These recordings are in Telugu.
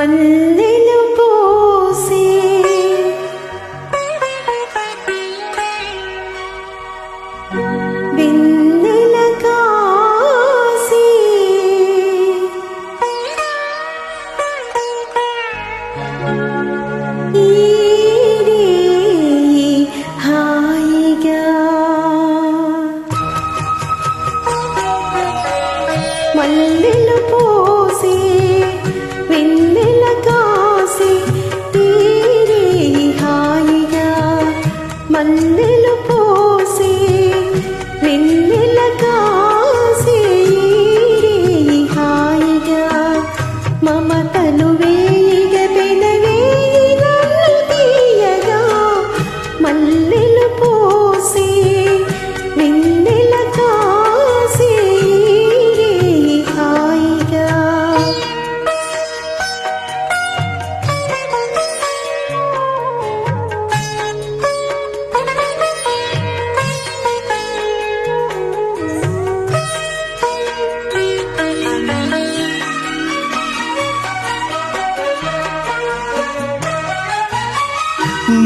మల్లెలు పోసి వెన్నెల కాసి ఈడే హాయిగా మల్లెలు పోసి మల్లెలు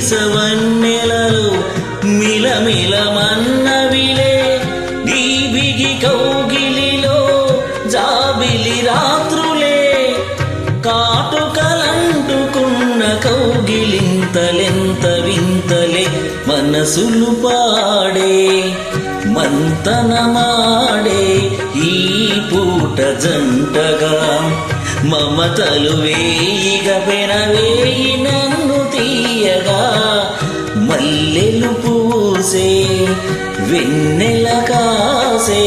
మిస మిస మిలమిల మన్నవిలే నీ బిగి కౌగిలిలో జాబిలి రాత్రులే. కాటుకలంటుకున్న కౌగిలింతలెంత వింతలే మనసులు పాడే మంతనమాడే ఈ పూట జంటగా మమతలు వేయిగ పెనవేయి వెన్నెల కాసే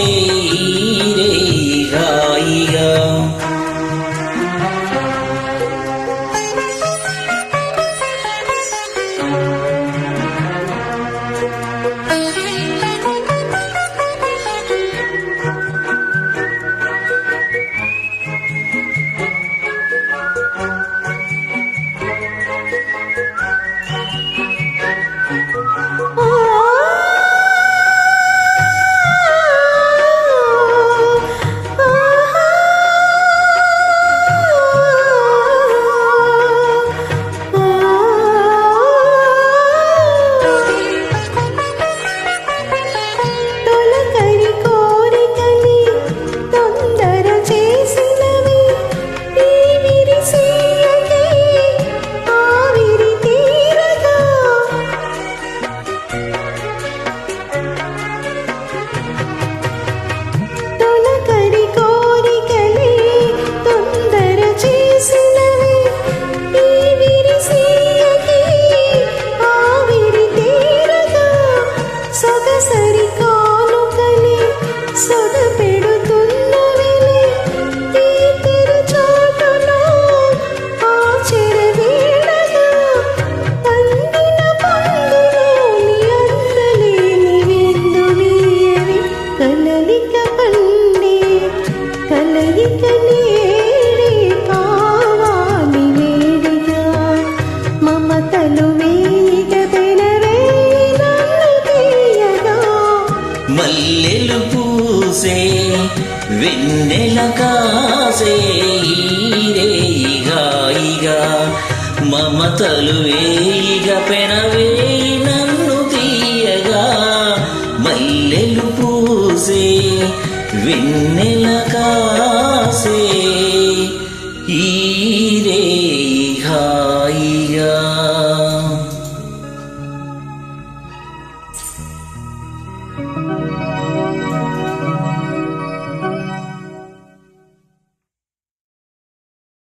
మల్లెలు పూసే వెన్నెల కాసే రే మమతలు వేయిగ పెనవేయి నన్ను తీయగా. మల్లెలు పూసే వెన్నె